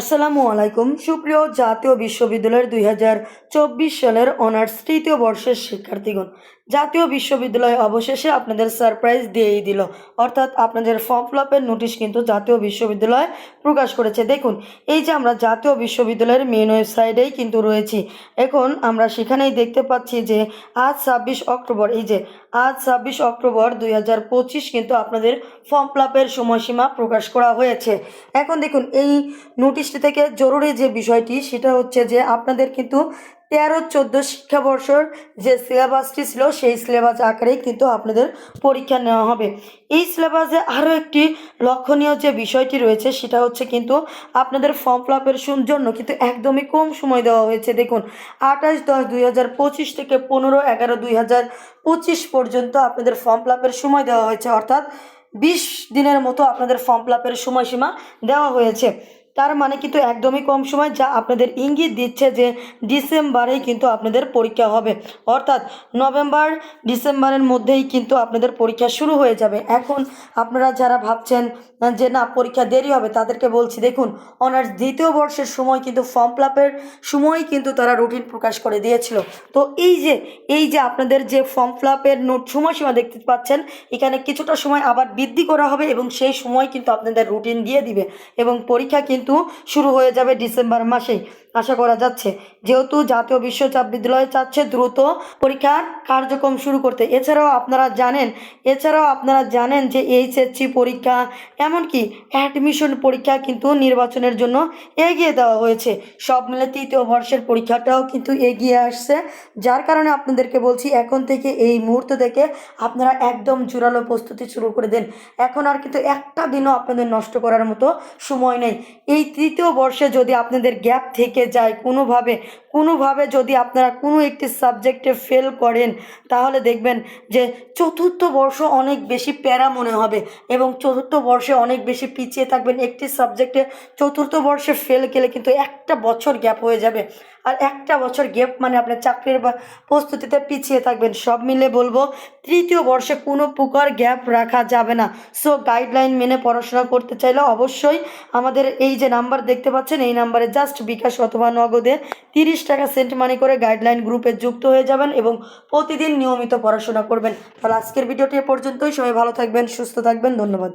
আসসালামু আলাইকুম। সুপ্রিয় জাতীয় বিশ্ববিদ্যালয়ের দুই হাজার চব্বিশ সালের অনার্স তৃতীয় বর্ষের শিক্ষার্থীগণ, জাতীয় বিশ্ববিদ্যালয় অবশেষে আপনাদের সারপ্রাইজ দিয়েই দিল। অর্থাৎ আপনাদের ফর্ম ফিল আপের নোটিশ কিন্তু জাতীয় বিশ্ববিদ্যালয় প্রকাশ করেছে। দেখুন, এই যে আমরা জাতীয় বিশ্ববিদ্যালয়ের মেন ওয়েবসাইটেই কিন্তু রয়েছি। এখন আমরা সেখানেই দেখতে পাচ্ছি যে আজ ছাব্বিশ অক্টোবর, এই যে আজ ছাব্বিশ অক্টোবর দুই হাজার পঁচিশ কিন্তু আপনাদের ফর্ম ফিল আপের সময়সীমা প্রকাশ করা হয়েছে। এখন দেখুন, এই নোটিশটি থেকে জরুরি যে বিষয়টি, সেটা হচ্ছে যে আপনাদের কিন্তু তেরো, চোদ্দ শিক্ষাবর্ষর যে সিলেবাসটি ছিল, সেই সিলেবাস আকারেই কিন্তু আপনাদের পরীক্ষা নেওয়া হবে। এই সিলেবাসে আরও একটি লক্ষণীয় যে বিষয়টি রয়েছে, সেটা হচ্ছে কিন্তু আপনাদের ফর্ম ফিল আপের জন্য কিন্তু একদমই কম সময় দেওয়া হয়েছে। দেখুন, আঠাশ দশ দুই হাজার পঁচিশ থেকে পনেরো এগারো দুই হাজার পঁচিশ পর্যন্ত আপনাদের ফর্ম ফিল আপের সময় দেওয়া হয়েছে। অর্থাৎ বিশ দিনের মতো আপনাদের ফর্ম ফিল আপের সময়সীমা দেওয়া হয়েছে। তার মানে কিন্তু একদমই কম সময় যা আপনাদের ইঙ্গিত দিচ্ছে যে ডিসেম্বরেই কিন্তু আপনাদের পরীক্ষা হবে। অর্থাৎ নভেম্বর, ডিসেম্বরের মধ্যেই কিন্তু আপনাদের পরীক্ষা শুরু হয়ে যাবে। এখন আপনারা যারা ভাবছেন যে না, পরীক্ষা দেরি হবে, তাদেরকে বলছি, দেখুন অনার্স দ্বিতীয় বর্ষের সময় কিন্তু ফর্ম ফিল আপের সময় কিন্তু তারা রুটিন প্রকাশ করে দিয়েছিল। তো এই যে এই যে আপনাদের যে ফর্ম ফিল আপের নোট সময়সীমা দেখতে পাচ্ছেন, এখানে কিছুটা সময় আবার বৃদ্ধি করা হবে এবং সেই সময় কিন্তু আপনাদের রুটিন দিয়ে দিবে এবং পরীক্ষা কিন্তু শুরু হয়ে যাবে ডিসেম্বর মাসে। আশা করা যাচ্ছে, যেহেতু জাতীয় বিশ্ববিদ্যালয় চাচ্ছে দ্রুত পরীক্ষার কার্যক্রম শুরু করতে। এছাড়াও আপনারা জানেন, এছাড়াও আপনারা জানেন যে এইচএসসি পরীক্ষা, এমনকি অ্যাডমিশন পরীক্ষা কিন্তু নির্বাচনের জন্য এগিয়ে দেওয়া হয়েছে। সব মিলে তৃতীয় বর্ষের পরীক্ষাটাও কিন্তু এগিয়ে আসছে। যার কারণে আপনাদেরকে বলছি, এখন থেকে এই মুহূর্ত থেকে আপনারা একদম জোরালো প্রস্তুতি শুরু করে দেন। এখন আর কিন্তু একটা দিনও আপনাদের নষ্ট করার মতো সময় নেই। এই তৃতীয় বর্ষে যদি আপনাদের গ্যাপ থেকে যায় কোনোভাবে কোনোভাবে যদি আপনারা কোনো একটি সাবজেক্টে ফেল করেন, তাহলে দেখবেন যে চতুর্থ বর্ষ অনেক বেশি প্যারা মনে হবে এবং চতুর্থ বর্ষে অনেক বেশি পিছিয়ে থাকবেন। একটি সাবজেক্টে চতুর্থ বর্ষে ফেল গেলে কিন্তু একটা বছর গ্যাপ হয়ে যাবে। আর একটা বছর গ্যাপ মানে আপনার চাকরির বা প্রস্তুতিতে পিছিয়ে থাকবেন। সব মিলে বলব, তৃতীয় বর্ষে কোনো প্রকার গ্যাপ রাখা যাবে না। সো গাইডলাইন মেনে পড়াশোনা করতে চাইলে অবশ্যই আমাদের এই যে নাম্বার দেখতে পাচ্ছেন, এই নাম্বারে জাস্ট বিকাশ অথবা নগদে তিরিশ টাকা সেন্ট মানি করে গাইডলাইন গ্রুপে যুক্ত হয়ে যাবেন এবং প্রতিদিন নিয়মিত পড়াশোনা করবেন। তাহলে আজকের ভিডিওটি পর্যন্তই। সবাই ভালো থাকবেন, সুস্থ থাকবেন। ধন্যবাদ।